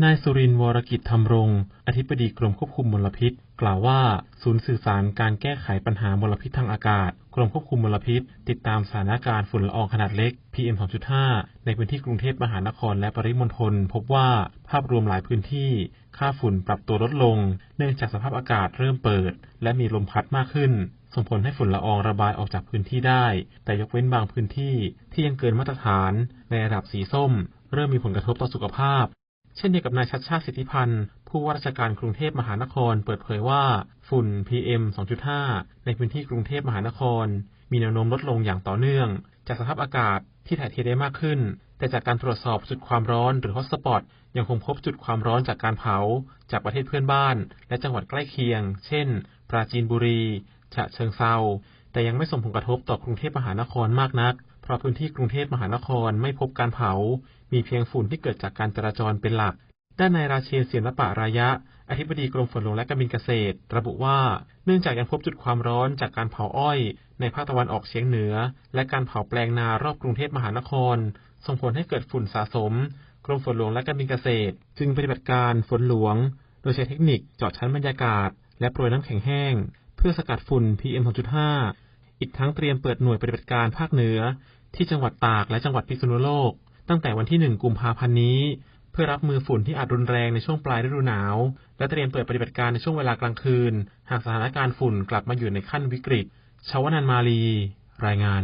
นายสุรินทร์วรกิจธรรมรงค์อธิบดีกรมควบคุมมลพิษ กล่าวว่า ศูนย์สื่อสารการแก้ไขปัญหามลพิษทางอากาศ กรมควบคุมมลพิษ ติดตามสถานการณ์ฝุ่นละอองขนาดเล็ก PM 2.5 ในพื้นที่กรุงเทพมหานครและปริมณฑลพบว่าภาพรวมหลายพื้นที่ ค่าฝุ่นปรับตัวลดลง เนื่องจากสภาพอากาศเริ่มเปิด และมีลมพัดมากขึ้น ส่งผลให้ฝุ่นละอองระบายออกจากพื้นที่ได้ แต่ยกเว้นบางพื้นที่ที่ยังเกินมาตรฐานในระดับสีส้ม เริ่มมีผลกระทบต่อสุขภาพ เช่นเดียวกับนายชัดชาติสิทธิพันธ์ ผู้ว่าราชการกรุงเทพมหานครเปิดเผยว่าฝุ่น PM 2.5 ในพื้นที่กรุงเทพมหานคร มีแนวโน้มลดลงอย่างต่อเนื่อง จากสภาพอากาศที่ถ่ายเทได้มากขึ้น แต่จากการตรวจสอบจุดความร้อนหรือฮอตสปอตยังคงพบจุดความร้อนจากการเผา จากประเทศเพื่อนบ้าน และจังหวัดใกล้เคียง เช่น ปราจีนบุรี ฉะเชิงเซา แต่ยังไม่ส่งผลกระทบต่อกรุงเทพมหานครมากนัก เพราะพื้นที่กรุงเทพมหานครไม่พบการเผา มีเพียงฝุ่นที่เกิดจากการจราจรเป็นหลัก ด้านนายราเชนเสียนละปะระยะ อธิบดีกรมฝนหลวงและการบินเกษตร ระบุว่า เนื่องจากยังพบจุดความร้อนจากการเผาอ้อย ในภาคตะวันออกเฉียงเหนือ และการเผาแปลงนารอบกรุงเทพมหานคร ส่งผลให้เกิดฝุ่นสะสม กรมฝนหลวงและการบินเกษตร จึงปฏิบัติการฝนหลวง โดยใช้เทคนิคเจาะชั้นบรรยากาศ และโปรยน้ำแข็งแห้ง พื่อสกัดฝุ่น PM 2.5 อีกทั้งเตรียมเปิดหน่วยปฏิบัติการภาคเหนือ ที่จังหวัดตากและจังหวัดพิษณุโลก ตั้งแต่วันที่ 1 กุมภาพันธ์นี้ เพื่อรับมือฝุ่นที่อาจรุนแรงในช่วงปลายฤดูหนาว และเตรียมเปิดปฏิบัติการในช่วงเวลากลางคืน หากสถานการณ์ฝุ่นกลับมาอยู่ในขั้นวิกฤตชาวนันมาลี รายงาน